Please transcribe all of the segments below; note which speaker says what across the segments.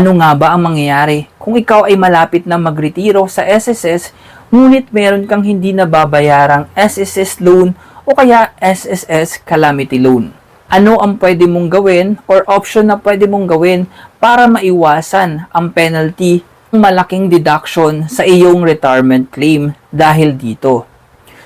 Speaker 1: Ano nga ba ang mangyayari kung ikaw ay malapit na magretiro sa SSS ngunit meron kang hindi nababayarang SSS loan o kaya SSS calamity loan? Ano ang pwede mong gawin or option na pwede mong gawin para maiwasan ang penalty ng malaking deduction sa iyong retirement claim dahil dito?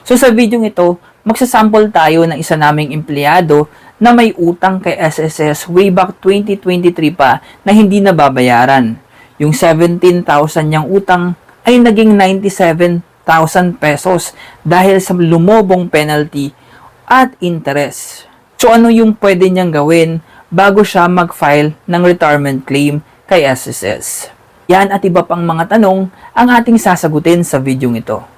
Speaker 1: So sa video ito, magsasample tayo ng isa naming empleyado na may utang kay SSS way back 2023 pa na hindi nababayaran. Yung 17,000 niyang utang ay naging 97,000 pesos dahil sa lumobong penalty at interest. So ano yung pwede niyang gawin bago siya mag-file ng retirement claim kay SSS? Yan at iba pang mga tanong ang ating sasagutin sa video ito.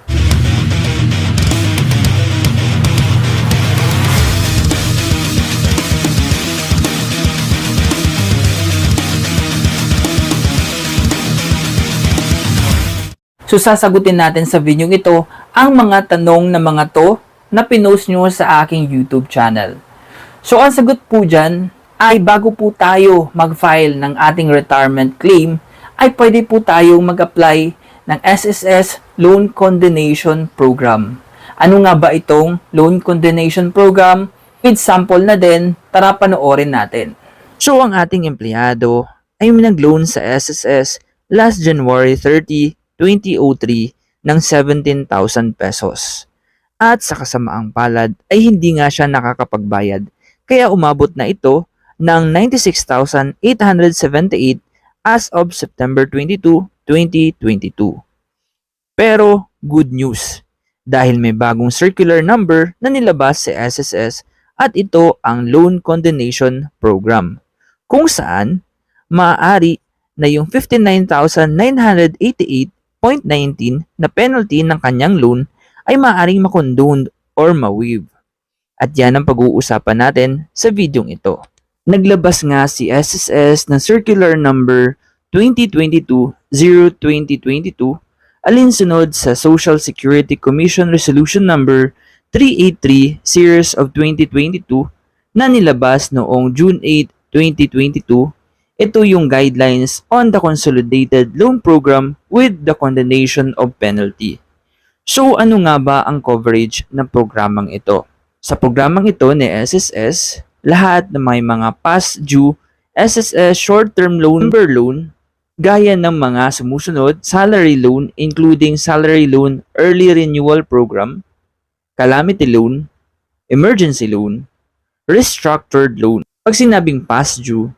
Speaker 1: So sasagutin natin sa video ito ang mga tanong na mga to na pinost nyo sa aking YouTube channel. So ang sagot po dyan ay bago po tayo mag-file ng ating retirement claim ay pwede po tayong mag-apply ng SSS Loan Condonation Program. Ano nga ba itong Loan Condonation Program? With sample na din, tara panoorin natin. So ang ating empleyado ay nag-loan sa SSS last January 30, 2003 ng 17,000 pesos. At sa kasamaang palad ay hindi nga siya nakakapagbayad kaya umabot na ito ng 96,878 as of September 22, 2022. Pero good news dahil may bagong circular number na nilabas sa SSS at ito ang Loan Condonation Program kung saan maaari na yung 59,988.19 na penalty ng kanyang loan ay maaaring makondoned or ma-waive. At yan ang pag-uusapan natin sa videong ito. Naglabas nga si SSS ng circular number 2022-02022 alinsunod sa Social Security Commission Resolution number 383 series of 2022 na nilabas noong June 8, 2022 ito yung guidelines on the Consolidated Loan Program with the condonation of penalty. So ano nga ba ang coverage ng programang ito? Sa programang ito ni SSS, lahat ng may mga past due SSS short-term loan number loan gaya ng mga sumusunod salary loan including salary loan early renewal program, calamity loan, emergency loan, restructured loan. Pag sinabing past due,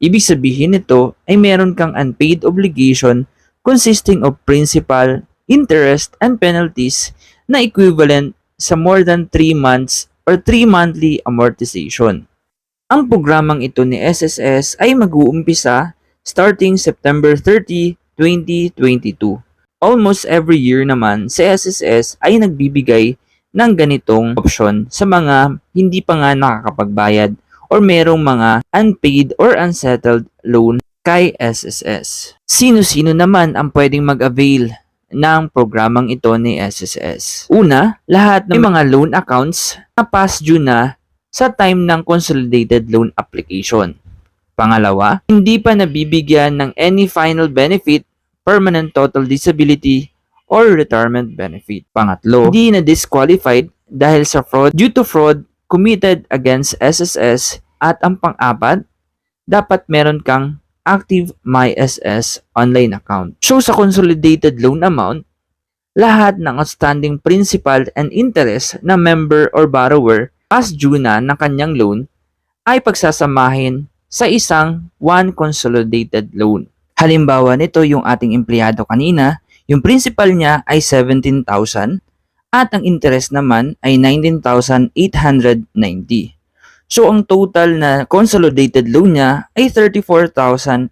Speaker 1: Ibig sabihin nito ay meron kang unpaid obligation consisting of principal, interest, and penalties na equivalent sa more than 3 months or 3 monthly amortization. Ang programang ito ni SSS ay mag-uumpisa starting September 30, 2022. Almost every year naman si SSS ay nagbibigay ng ganitong option sa mga hindi pa nga nakakapagbayad or merong mga unpaid or unsettled loan kay SSS. Sino-sino naman ang pwedeng mag-avail ng programang ito ni SSS? Una, lahat ng mga loan accounts na past due na sa time ng consolidated loan application. Pangalawa, hindi pa nabibigyan ng any final benefit, permanent total disability, or retirement benefit. Pangatlo, hindi na disqualified dahil sa fraud due to fraud committed against SSS at ang pang-apat, dapat meron kang active MySS online account. So sa consolidated loan amount, lahat ng outstanding principal and interest na member or borrower past due na ng kanyang loan ay pagsasamahin sa isang one consolidated loan. Halimbawa nito yung ating empleyado kanina, yung principal niya ay 17,000 at ang interest naman ay 19,890. So ang total na consolidated loan niya ay 34,890.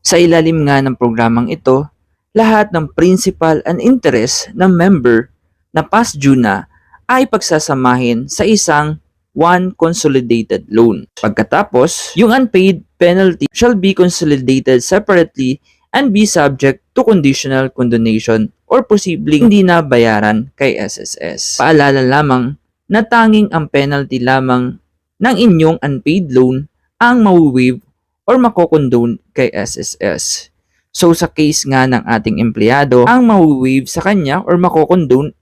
Speaker 1: Sa ilalim nga ng programang ito, lahat ng principal and interest ng member na past due na ay pagsasamahin sa isang one consolidated loan. Pagkatapos, yung unpaid penalty shall be consolidated separately and be subject to conditional condonation or posibleng hindi na bayaran kay SSS. Paalala lamang na tanging ang penalty lamang ng inyong unpaid loan ang mawiwave or makokondone kay SSS. So sa case nga ng ating empleyado, ang mawi-waive sa kanya or makokondone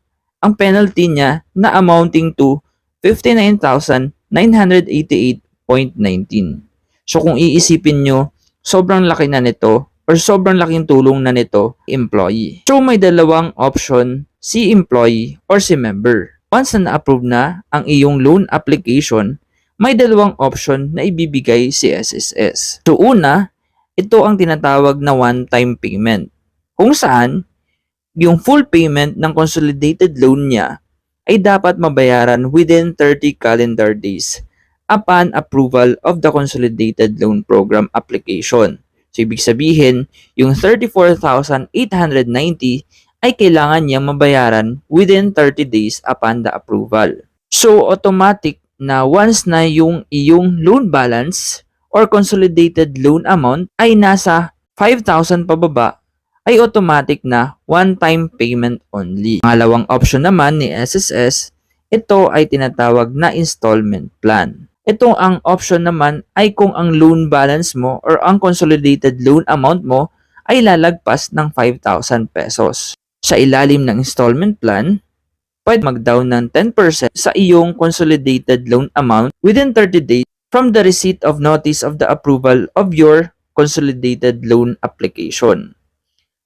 Speaker 1: ang penalty niya na amounting to 59,988.19. So kung iisipin nyo, sobrang laki na nito or sobrang laking tulong na nito employee. So may dalawang option si employee or si member. Once na na-approve na ang iyong loan application, may dalawang option na ibibigay si SSS. So una, ito ang tinatawag na one-time payment. Kung saan, yung full payment ng consolidated loan niya ay dapat mabayaran within 30 calendar days upon approval of the Consolidated Loan Program application. So, ibig sabihin, yung 34,890 ay kailangan niyang mabayaran within 30 days upon the approval. So, automatic na once na yung iyong loan balance or consolidated loan amount ay nasa 5,000 pababa, ay automatic na one-time payment only. Pangalawang option naman ni SSS, ito ay tinatawag na installment plan. Ito ang option naman ay kung ang loan balance mo or ang consolidated loan amount mo ay lalagpas ng 5,000 pesos. Sa ilalim ng installment plan, pwede mag-down ng 10% sa iyong consolidated loan amount within 30 days from the receipt of notice of the approval of your consolidated loan application.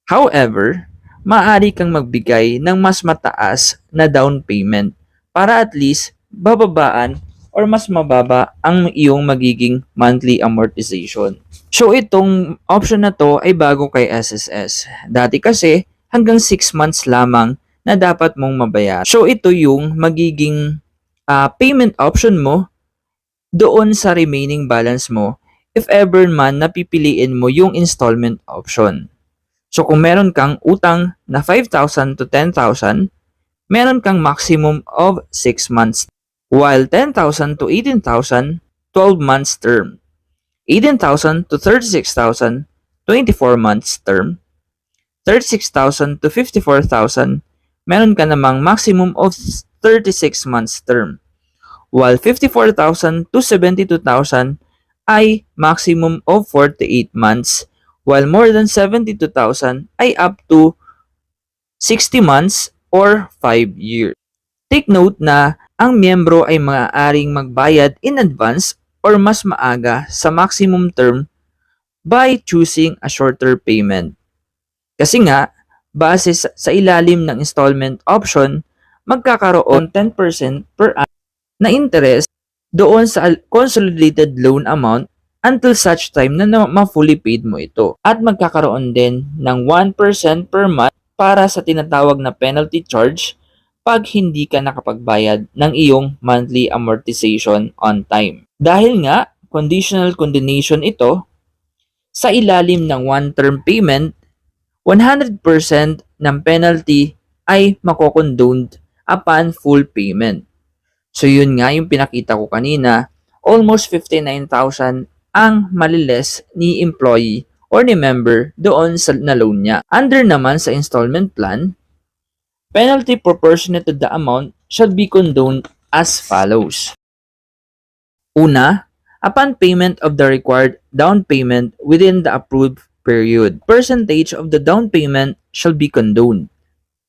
Speaker 1: However, maaari kang magbigay ng mas mataas na down payment para at least bababaan or mas mababa ang iyong magiging monthly amortization. So itong option na to ay bago kay SSS. Dati kasi hanggang 6 months lamang na dapat mong mabayaran. So ito yung magiging ah, payment option mo doon sa remaining balance mo if ever man napipiliin mo yung installment option. So kung meron kang utang na 5,000 to 10,000, meron kang maximum of 6 months. While 10,000 to 18,000, 12 months term. 18,000 to 36,000, 24 months term. 36,000 to 54,000, meron ka namang maximum of 36 months term. While 54,000 to 72,000 ay maximum of 48 months while more than 72,000 ay up to 60 months or 5 years. Take note na ang miyembro ay maaaring magbayad in advance or mas maaga sa maximum term by choosing a shorter payment. Kasi nga, base sa, ilalim ng installment option, magkakaroon 10% per annum na interest doon sa consolidated loan amount until such time na- ma-fully paid mo ito. At magkakaroon din ng 1% per month para sa tinatawag na penalty charge pag hindi ka nakapagbayad ng iyong monthly amortization on time. Dahil nga, conditional condonation ito, sa ilalim ng one-term payment, 100% ng penalty ay makokondoned upon full payment. So yun nga yung pinakita ko kanina, almost 59,000 ang maliles ni employee or ni member doon sa na loan niya. Under naman sa installment plan, penalty proportionate to the amount should be condoned as follows. Una, upon payment of the required down payment within the approved period, percentage of the down payment shall be condoned.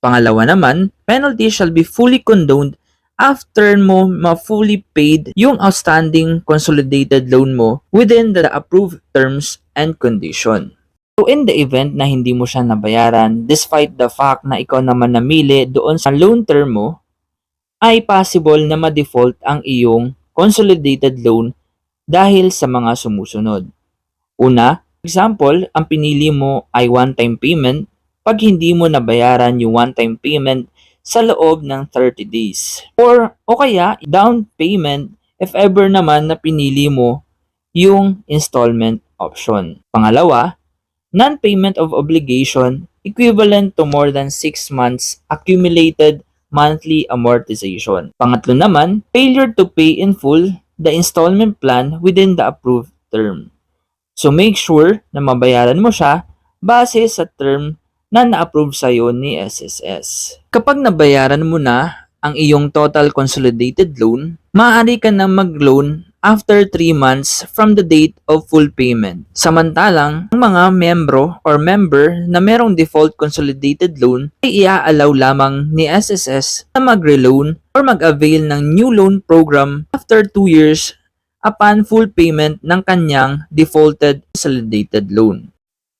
Speaker 1: Pangalawa naman, penalty shall be fully condoned after mo ma-fully paid yung outstanding consolidated loan mo within the approved terms and condition. So in the event na hindi mo siya nabayaran, despite the fact na ikaw naman namili doon sa loan term mo, ay possible na ma-default ang iyong consolidated loan dahil sa mga sumusunod. Una, example, ang pinili mo ay one-time payment. Pag hindi mo nabayaran yung one-time payment sa loob ng 30 days. Or, o kaya, down payment if ever naman na pinili mo yung installment option. Pangalawa, non-payment of obligation equivalent to more than 6 months accumulated monthly amortization. Pangatlo naman, failure to pay in full the installment plan within the approved term. So make sure na mabayaran mo siya base sa term na na-approve sa'yo ni SSS. Kapag nabayaran mo na ang iyong total consolidated loan, maaari ka na mag-loan after 3 months from the date of full payment. Samantalang, ang mga membro or member na merong default consolidated loan ay iaalaw lamang ni SSS na magre-loan or mag-avail ng new loan program after 2 years upon full payment ng kanyang defaulted consolidated loan.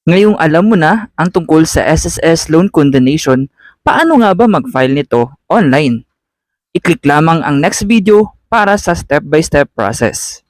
Speaker 1: Ngayong alam mo na ang tungkol sa SSS loan condonation, paano nga ba mag-file nito online? I-click lamang ang next video para sa step-by-step process.